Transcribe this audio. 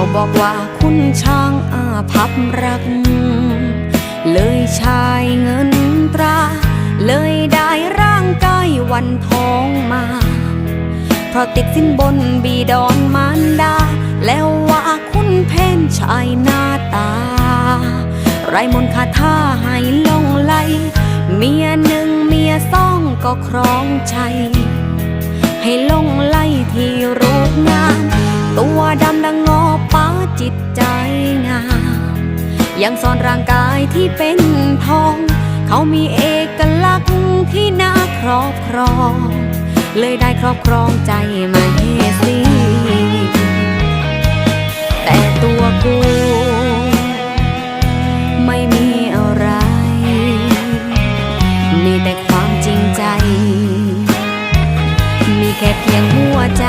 เขาบอกว่าคุณช่างอาภัพรัก เลยชายเงินตรา เลยได้ร่างกายวันทองมา เพราะติดสินบนบีดอนมารดา แล้วว่าคุณเพนชายหน้าตา ไรมนคาถาให้ลงไหลเมียหนึ่งเมียสองก็ครองใจ ให้ลงไหลที่รูปงามตัวดำดัง ยังสอนร่างกายที่เป็นทอง เขามีเอกลักษณ์ที่น่าครอบครอง เลยได้ครอบครองใจมาเฮซีแต่ตัวกูไม่มีอะไร มีแต่ความจริงใจ มีแค่เพียงหัวใจ